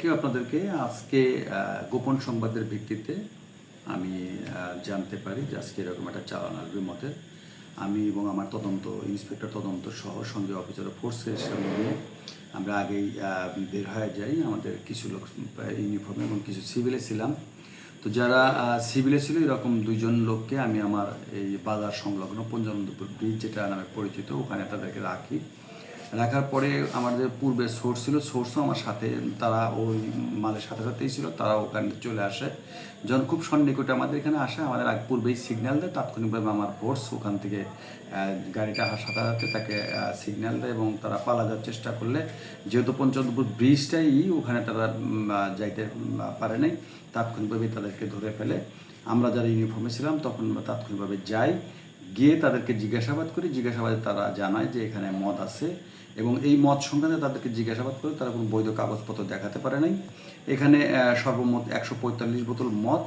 কেউ আপনাদেরকে আজকে গোপন সংবাদের ভিত্তিতে আমি জানতে পারি যে আজকে এরকম একটা চালান আসবে মতে আমি এবং আমার তদন্ত, ইন্সপেক্টর তদন্ত সহ সঙ্গে অফিসার ফোর্সের সামনে নিয়ে আমরা আগেই বের হয়ে যাই। আমাদের কিছু লোক ইউনিফর্মে এবং কিছু সিভিলে ছিলাম। তো যারা সিভিলে ছিল, এরকম দুইজন লোককে আমি আমার এই বাজার সংলগ্ন পঞ্চানন্দপুর ব্রিজ যেটা নামে পরিচিত, ওখানে তাদেরকে রাখি। রাখার পরে আমাদের পূর্বে সোর্স ছিল সোর্সও আমার সাথে, তারা ওই মালের সাথে সাথেই ছিল তারা ওখানে চলে আসে। যখন খুব সন্নিকটে আমাদের এখানে আসে, আমাদের আগ পূর্বেই সিগন্যাল দেয়, তাৎক্ষণিকভাবে আমার ফোর্স ওখান থেকে গাড়িটা সাথে সাথে তাকে সিগন্যাল দেয় এবং তারা পালা যাওয়ার চেষ্টা করলে, যেহেতু পঞ্চমপুর ব্রিজটাই ওখানে তারা যাইতে পারে নাই তাৎক্ষণিকভাবে তাদেরকে ধরে ফেলে। আমরা যারা ইউনিফর্মে ছিলাম, তখন তাৎক্ষণিকভাবে যাই গিয়ে তাদেরকে জিজ্ঞাসাবাদ করি, জিজ্ঞাসাবাদে তারা জানায় যে এখানে মদ আছে এবং এই মদ সংক্রান্তে তাদেরকে জিজ্ঞাসাবাদ করে তারা কোনো বৈধ কাগজপত্র দেখাতে পারে নাই। এখানে সর্বমোট একশো পঁয়তাল্লিশ বোতল মদ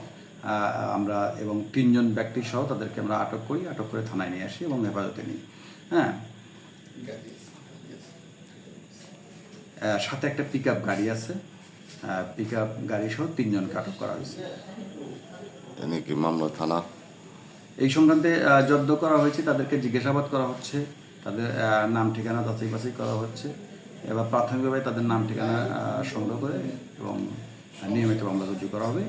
আমরা এবং তিনজন ব্যক্তি সহ তাদেরকে আমরা আটক করি, আটক করে থানায় নিয়ে আসি এবং হেফাজতে নিই। হ্যাঁ? সাথে একটা পিক গাড়ি আছে। পিক আপ গাড়ি সহ তিনজনকে আটক করা হয়েছে। মামলা থানা? এই সংক্রান্তে জব্দ করা হয়েছে, তাদেরকে জিজ্ঞাসাবাদ করা হচ্ছে, তাদের নাম ঠিকানা যাচাই বাছাই করা হচ্ছে, এবার প্রাথমিকভাবে তাদের নাম ঠিকানা সংগ্রহ করে এবং নিয়মিত মামলা রুজু করা হবে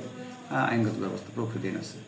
আইনগত ব্যবস্থা প্রকৃতি আছে